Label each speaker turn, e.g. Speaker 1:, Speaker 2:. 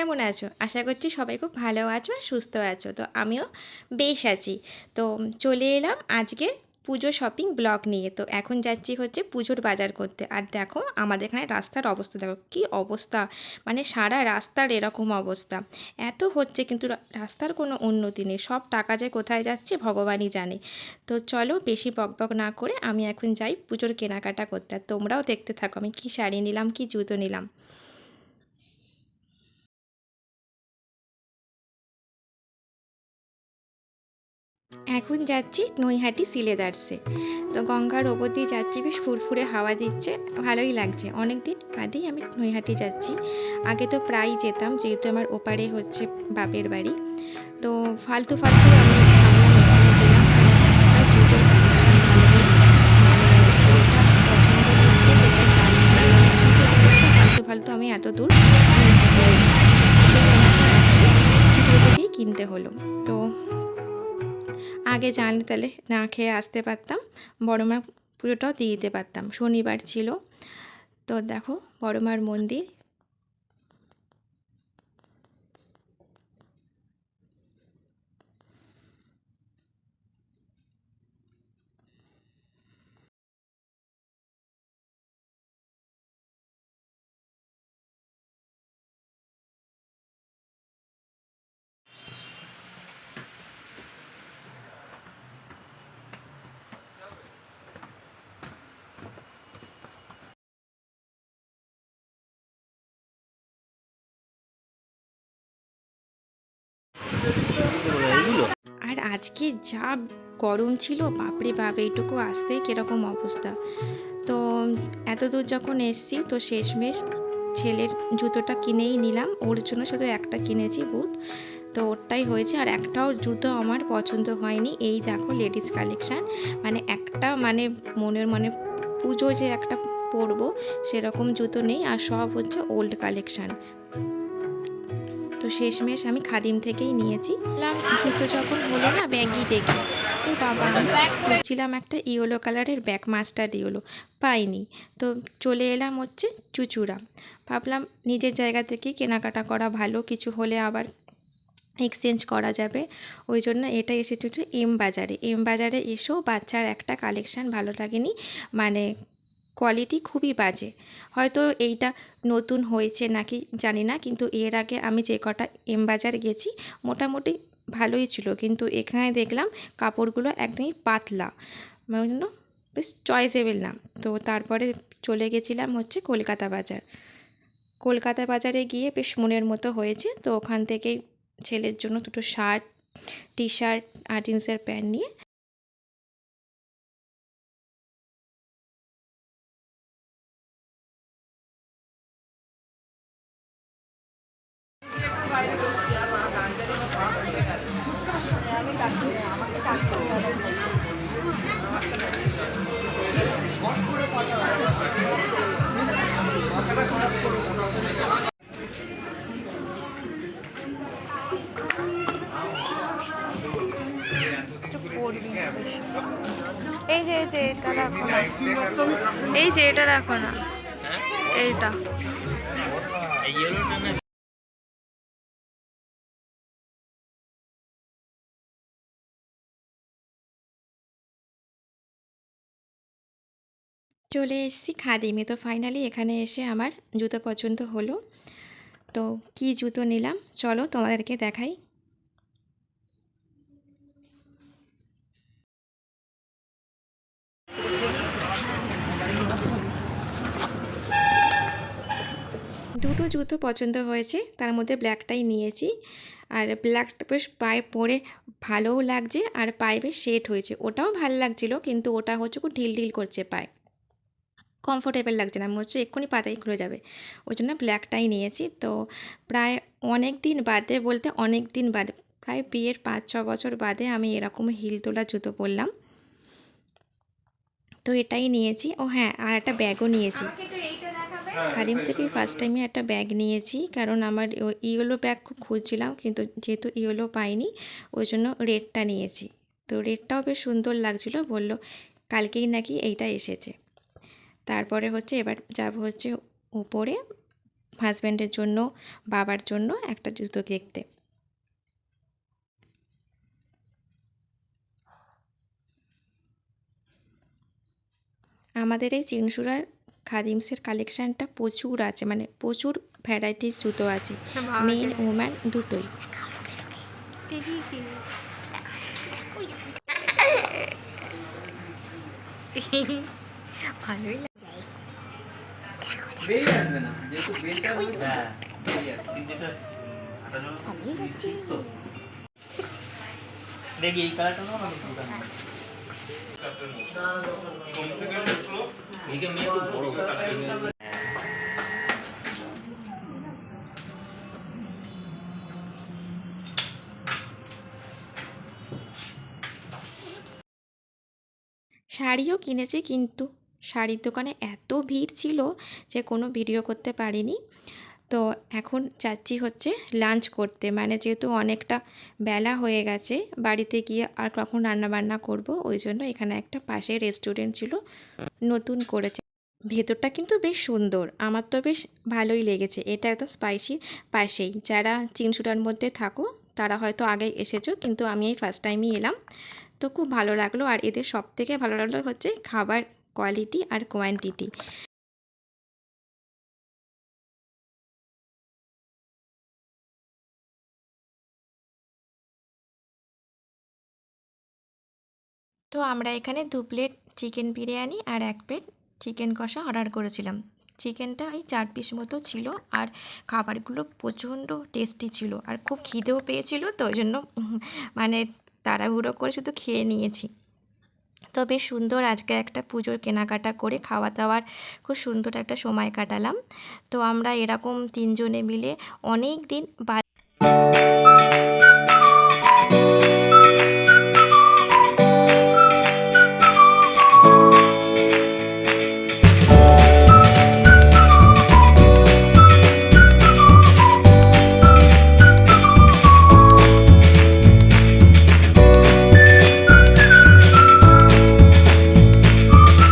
Speaker 1: কেমন আছো? আশা করছি সবাই খুব ভালো আছো আর সুস্থ আছো। তো আমিও বেশ আছি। তো চলে এলাম আজকে পুজো শপিং ব্লগ নিয়ে। তো এখন যাচ্ছি হচ্ছে পুজোর বাজার করতে। আর দেখো আমাদের এখানে রাস্তার অবস্থা, দেখো কী অবস্থা। মানে সারা রাস্তার এরকম অবস্থা। এত হচ্ছে কিন্তু রাস্তার কোনো উন্নতি নেই। সব টাকা যে কোথায় যাচ্ছে ভগবানই জানে। তো চলো বেশি বকবক না করে আমি এখন যাই পুজোর কেনাকাটা করতে। আর তোমরাও দেখতে থাকো। আমি কী শাড়ি নিলাম, কী জুতো নিলাম। এখন যাচ্ছি নৈহাটি সিলেদার্সে। তো গঙ্গার ওপর দিয়ে যাচ্ছি, বেশ ফুরফুরে হাওয়া দিচ্ছে, ভালোই লাগছে। অনেক দিন বাদেই আমি নৈহাটি যাচ্ছি। আগে তো প্রায়ই যেতাম, যেহেতু আমার ওপারে হচ্ছে বাপের বাড়ি। তো ফালতু ফালতু আমি ভাবলাম এখানে গেলাম, কারণ আগে জানলে তাহলে না খেয়ে আসতে পারতাম। বড় মা পুজোটাও দিয়ে দিতে পারতাম। শনিবার ছিল। তো দেখো, বড় মার মন্দির আর আজকে যা গরম ছিল, বাপরে বাপ, এইটুকু আসতেই কীরকম অবস্থা। তো এত দূর যখন এসছি, তো শেষমেশ ছেলের জুতোটা কিনেই নিলাম। ওর জন্য শুধু একটা কিনেছি বুট। তো ওরটাই হয়েছে, আর একটাও জুতো আমার পছন্দ হয়নি। এই দেখো লেডিস কালেকশান। মানে একটা মানে মনের মনে পুজো যে একটা পরবো, সেরকম জুতো নেই। আর সব হচ্ছে ওল্ড কালেকশান। শেষমেশ আমি খাদিম থেকেই নিয়েছি। জুতো যখন হলো না, ব্যাগই দেখি। ও বাবা খুঁজছিলাম একটা ইয়েলো কালারের ব্যাগ, মাস্টার্ড ইয়েলো। পাইনি। তো চলে এলাম হচ্ছে চুচুড়া। ভাবলাম নিজের জায়গা থেকেই কেনাকাটা করা ভালো, কিছু হলে আবার এক্সচেঞ্জ করা যাবে। ওই জন্য এটা এসেছে হচ্ছে এম বাজারে। এম বাজারে এসেও বাচ্চার একটা কালেকশান ভালো লাগেনি। মানে কোয়ালিটি খুবই বাজে। হয়তো এইটা নতুন হয়েছে নাকি জানি না, কিন্তু এর আগে আমি যে কটা এম বাজার গেছি, মোটামুটি ভালোই ছিল। কিন্তু এখানে দেখলাম কাপড়গুলো একদমই পাতলা। জন্য বেশ চয়েসেবেল না। তো তারপরে চলে গেছিলাম হচ্ছে কলকাতা বাজার। কলকাতা বাজারে গিয়ে বেশ মনের মতো হয়েছে। তো ওখান থেকেই ছেলের জন্য দুটো শার্ট টি শার্ট আর জিন্সের প্যান্ট নিয়ে
Speaker 2: এই যে এই যে এটা রাখো না। এই যে এটা রাখো না। এইটা।
Speaker 1: চলে এসেছি খাদিমে। তো ফাইনালি এখানে এসে আমার জুতো পছন্দ হলো। তো কি জুতো নিলাম? চলো তোমাদেরকে দেখাই। দুটো জুতো পছন্দ হয়েছে, তার মধ্যে ব্ল্যাকটাই নিয়েছি। আর ব্ল্যাকটা বেশ পায়ে পরে ভালোও লাগছে, আর পায়ে বেশ সেট হয়েছে। ওটাও ভালো লাগছিল, কিন্তু ওটা হচ্ছে খুব ঢিল ঢিল করছে পায়ে। কমফোর্টেবল লাগছে না। মনে হচ্ছে এক্ষুনি পাতাই খুলে যাবে। ওই জন্য ব্ল্যাকটাই নিয়েছি। তো প্রায় অনেক দিন বাদে বলতে অনেক দিন বাদে প্রায় বিয়ের পাঁচ ছ বছর বাদে আমি এরকম হিল তোলা জুতো পরলাম। তো এটাই নিয়েছি। ও হ্যাঁ আর একটা ব্যাগও নিয়েছি। খাদিম থেকেই ফার্স্ট টাইমে একটা ব্যাগ নিয়েছি কারণ আমার ইয়েলো ব্যাগ খুব খুঁজছিলাম কিন্তু যেহেতু ইয়েলো পাইনি ওই জন্য রেডটা নিয়েছি। তো রেডটাও বেশ সুন্দর লাগছিল। বলল কালকেই নাকি এইটা এসেছে। তারপরে হচ্ছে এবার যাব হচ্ছে উপরে হাজব্যান্ডের জন্য বাবার জন্য একটা জুতো দেখতে আমাদের এই চিনসুরার খাদিমসের কালেকশানটা প্রচুর আছে মানে প্রচুর ভ্যারাইটিস জুতো আছে। মেল ওম্যান দুটোই।
Speaker 2: ভালোই
Speaker 3: বেরিয়ে আসবে না যেহেতু বেলটা রয়েছে বেরিয়ে আসবে।
Speaker 4: দেখি এই কালারটা না আমাকে দুটো এইটা মেয়ে খুব বড়
Speaker 1: শাড়িও কিনেছি কিন্তু। শাড়ির দোকানে এত ভিড় ছিল যে কোনো ভিডিও করতে পারিনি। তো এখন যাচ্ছি হচ্ছে লাঞ্চ করতে। মানে যেহেতু অনেকটা বেলা হয়ে গেছে, বাড়িতে গিয়ে আর কখন রান্না বান্না করব, ওই জন্য এখানে একটা পাশে রেস্টুরেন্ট ছিল, নতুন করেছে। ভেতরটা কিন্তু বেশ সুন্দর, আমার তো বেশ ভালোই লেগেছে। এটা একদম স্পাইসি পাশেই। যারা চিনসুটার মধ্যে থাকো, তারা হয়তো আগে এসেছ, কিন্তু আমি এই ফার্স্ট টাইমই এলাম। তো খুব ভালো লাগল, আর এদের সব থেকে ভালো লাগল হচ্ছে খাবার কোয়ালিটি আর কোয়ান্টিটি তো আমরা এখানে দু প্লেট চিকেন বিরিয়ানি আর এক প্লেট চিকেন কষা অর্ডার করেছিলাম। চিকেনটা ওই চার পিস মতো ছিল আর খাবারগুলো প্রচণ্ড টেস্টি ছিল আর খুব খিদেও পেয়েছিল, তো ওই জন্য মানে তাড়াহুড়ো করে শুধু খেয়ে নিয়েছি। তো বেশ সুন্দর আজকে একটা পুজোর কেনাকাটা করে খাওয়া দাওয়ার খুব সুন্দর একটা সময় কাটালাম। তো আমরা এরকম তিনজনে মিলে অনেক দিন